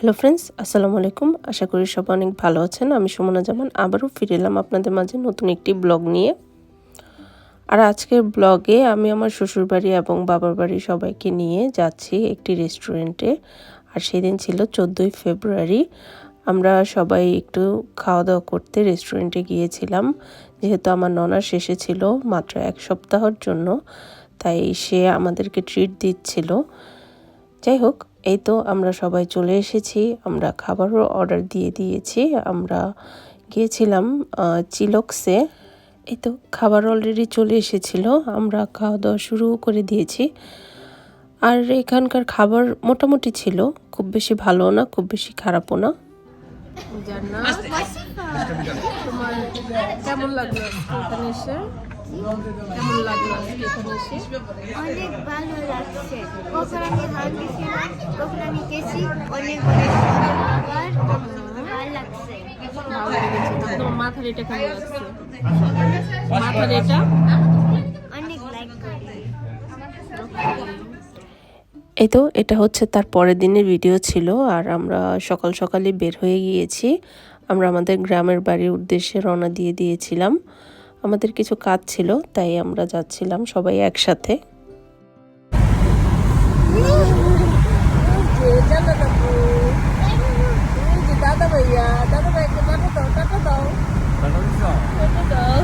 Hello friends আসসালামু আলাইকুম। আশা করি সব অনেক ভালো আছেন। আমি সুমনা জামান, আবারও ফিরে এলাম আপনাদের মাঝে নতুন একটি ব্লগ নিয়ে। আর আজকের ব্লগে আমি আমার শ্বশুরবাড়ি এবং বাবার বাড়ি সবাইকে নিয়ে যাচ্ছি একটি রেস্টুরেন্টে আর সেদিন ছিল চোদ্দোই ফেব্রুয়ারি। আমরা সবাই একটু খাওয়া দাওয়া করতে রেস্টুরেন্টে গিয়েছিলাম। যেহেতু আমার ননার শেষে ছিল মাত্র এক সপ্তাহের জন্য, তাই সে আমাদেরকে ট্রিট দিচ্ছিল। যাই হোক এই তো আমরা সবাই চলে এসেছি। আমরা খাবারও অর্ডার দিয়ে দিয়েছি। আমরা গিয়েছিলাম চিলক্সে। এই তো খাবার অলরেডি চলে এসেছিল। আমরা খাওয়া দাওয়া শুরু করে দিয়েছি। আর এখানকার খাবার মোটামুটি ছিল। খুব বেশি ভালো না, খুব বেশি খারাপও না। কেমন লাগল? কেমন লাগল এখানে এসে? অনেক ভালো লাগছে। কখন আমি হাঙ্গি ছিলাম আমি গেছি অনেক অনেক ভালো লাগছে। ভালো লেগেছে। তোমার মাথার এটা কেমন লাগছে? মাথার এটা? অনেক লাইক এই তো এটা হচ্ছে তার পরের দিনের ভিডিও ছিল আর আমরা সকাল সকালে বের হয়ে গিয়েছি। আমরা আমাদের গ্রামের বাড়ির উদ্দেশ্যে রওনা দিয়ে দিয়েছিলাম। আমাদের কিছু কাজ ছিল, তাই আমরা যাচ্ছিলাম সবাই একসাথে। দাদা ভাইয়া দাদা ভাইকে টাটা দাও টাটা দাও টাটা দাও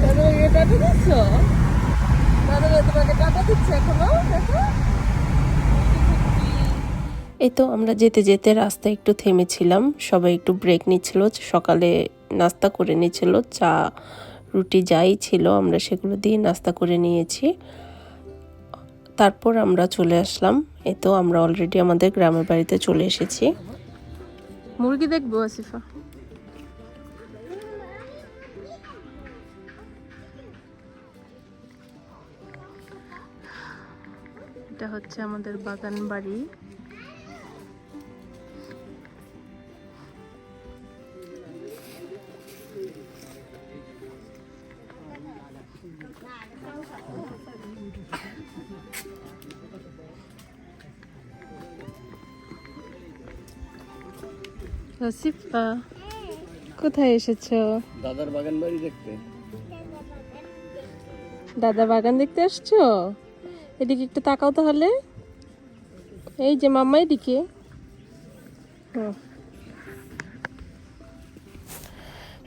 দাদা ভাইয়া টাটা দিচ্ছ দাদা ভাই, তোমাকে টাটা দিচ্ছে এখনও? দেখো। এই তো আমরা যেতে যেতে রাস্তায় একটু থেমেছিলাম। সবাই একটু ব্রেক নিচ্ছিল, সকালে নাস্তা করে নিচ্ছিল, চা, রুটি যাই ছিল, আমরা সেগুলো দিয়ে নাস্তা করে নিয়েছি। তারপর আমরা চলে আসলাম। এই তো আমরা অলরেডি আমাদের গ্রামের বাড়িতে চলে এসেছি। মুরগি দেখব, আসিফা? এটা হচ্ছে আমাদের বাগান বাড়ি। আসিফা কোথায় এসেছ? দাদার বাগান বাড়ি দেখতে। দাদা বাগান দেখতে আসছো? এদিকে একটু তাকাও তাহলে। এই যে মাম্মা এদিকে। হুম।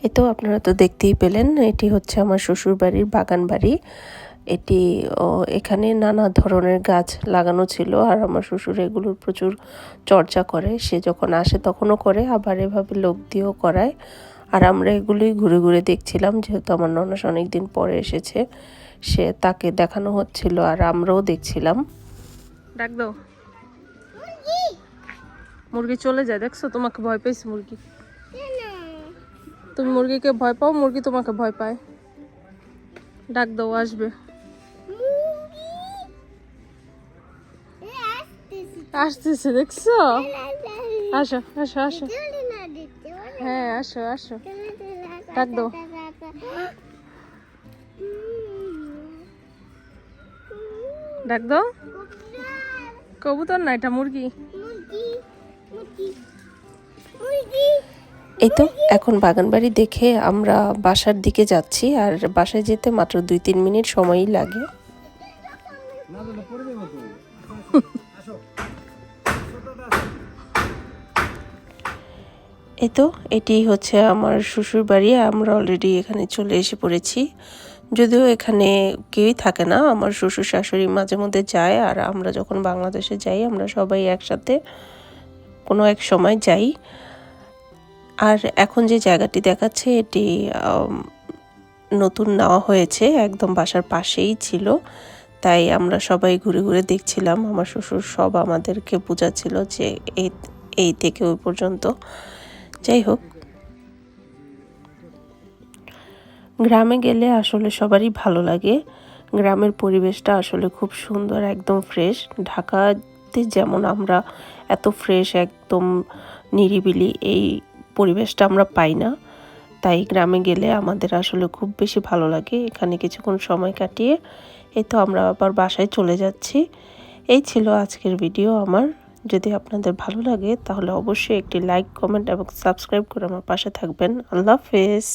এই তো আপনারা তো দেখতেই পেলেন, এটি হচ্ছে আমার শ্বশুর বাড়ির বাগান বাড়ি। এটি এখানে নানা ধরনের গাছ লাগানো ছিল আর আমার শ্বশুর এগুলোর প্রচুর চর্চা করে। সে যখন আসে তখনও করে, আবার এভাবে লোক দিয়েও করায়। আর আমরা এগুলোই ঘুরে ঘুরে দেখছিলাম, যেহেতু আমার ননাস অনেক দিন পরে এসেছে, সে তাকে দেখানো হচ্ছিল আর আমরাও দেখছিলাম। ডাক দাও। মুরগি চলে যায়, দেখছ? তোমাকে ভয় পেয়েছে মুরগি। তুমি মুরগিকে ভয় পাও মুরগি তোমাকে ভয় পায় ডাক দাও আসবে আসতেছে দেখছ আসো আসো আসো হ্যাঁ আসো আসো ডাক দাও ডাক দাও কবুতর না এটা মুরগি এই তো, এখন বাগানবাড়ি দেখে আমরা বাসার দিকে যাচ্ছি, আর বাসায় যেতে মাত্র দুই তিন মিনিট সময়ই লাগে। এই তো, এটি হচ্ছে আমার শ্বশুর বাড়ি, আমরা অলরেডি এখানে চলে এসে পড়েছি। যদিও এখানে কেউই থাকে না, আমার শ্বশুর শাশুড়ি মাঝে মধ্যে যায়, আর আমরা যখন বাংলাদেশে যাই, আমরা সবাই একসাথে কোনো এক সময় যাই। আর এখন যে জায়গাটি দেখাচ্ছে, এটি নতুন নেওয়া হয়েছে, একদম বাসার পাশেই ছিল। তাই আমরা সবাই ঘুরে ঘুরে দেখছিলাম। আমার শ্বশুর সব আমাদেরকে বোঝাচ্ছিল যে এই এই থেকে ওই পর্যন্ত। যাই হোক। গ্রামে গেলে আসলে সবারই ভালো লাগে। গ্রামের পরিবেশটা আসলে খুব সুন্দর, একদম ফ্রেশ ঢাকাতে যেমন আমরা এত ফ্রেশ একদম নিরিবিলি, এই পরিবেশটা আমরা পাই না। তাই গ্রামে গেলে আমাদের আসলে খুব বেশি ভালো লাগে। এখানে কিছুক্ষণ সময় কাটিয়ে এই তো আমরা আবার বাসায় চলে যাচ্ছি। এই ছিল আজকের ভিডিও আমার। যদি আপনাদের ভালো লাগে তাহলে অবশ্যই একটি লাইক, কমেন্ট এবং সাবস্ক্রাইব করে আমার পাশে থাকবেন। আল্লাহ হাফেজ।